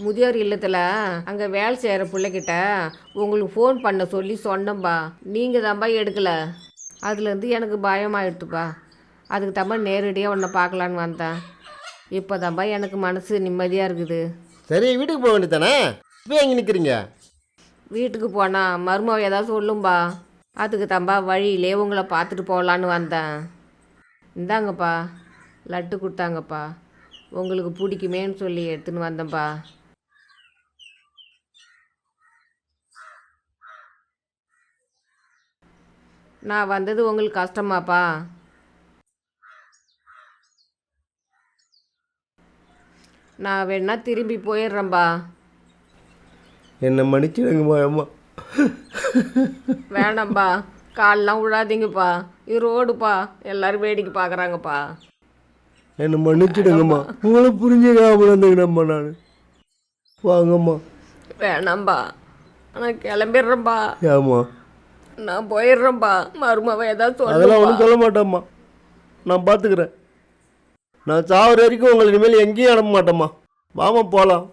முதியோர் இல்லத்தில் அங்கே வேலை செய்கிற பிள்ளைகிட்ட உங்களுக்கு ஃபோன் பண்ண சொல்லி சொன்னேன்பா. நீங்கள் தான்ப்பா எடுக்கலை. அதுலேருந்து எனக்கு பயமாயிடுதுப்பா அதுக்கு தான்ப்பா நேரடியாக உன்னை பார்க்கலான்னு வந்தேன். இப்போ தான்ப்பா எனக்கு மனசு நிம்மதியாக இருக்குது. சரி வீட்டுக்கு போக வேண்டியதானே இப்போ எங்கே நிற்கிறீங்க வீட்டுக்கு போனால் மருமவ ஏதாவது சொல்லும்பா. அதுக்கு தான்ப்பா வழியிலே உங்களை பார்த்துட்டு போகலான்னு வந்தேன். இந்தாங்கப்பா. லட்டு கொடுத்தாங்கப்பா. உங்களுக்கு பிடிக்குமேன்னு சொல்லி எடுத்துன்னு வந்தேன்ப்பா நான் வந்தது உங்களுக்கு கஷ்டமாப்பா. நான் வேணா திரும்பி போயிடுறேன்பா. என்னை மன்னிச்சிடுங்கம்மா அம்மா. வேணாம்ப்பா கால்லாம் விழாதீங்கப்பா இது ரோடுப்பா. எல்லாரும் வேடிக்கை பார்க்குறாங்கப்பா என்னை மன்னிச்சிடுங்கம்மா. உங்களை புரிஞ்சுக்காம இருந்துக்கிறேம்மா நான். வாங்கம்மா. வேணாம்பா. நான் கிளம்பிடுறேன்ப்பா ஏம்மா? நான் போயிடுறேன்ப்பா. மருமவ ஏதாவது அதெல்லாம் ஒன்றும் சொல்ல மாட்டேம்மா. நான் பார்த்துக்கிறேன் நான் சாவர வரைக்கும் உங்களை இனிமேல் எங்கேயும் அனுப்ப மாட்டேம்மா. வாமா போகலாம்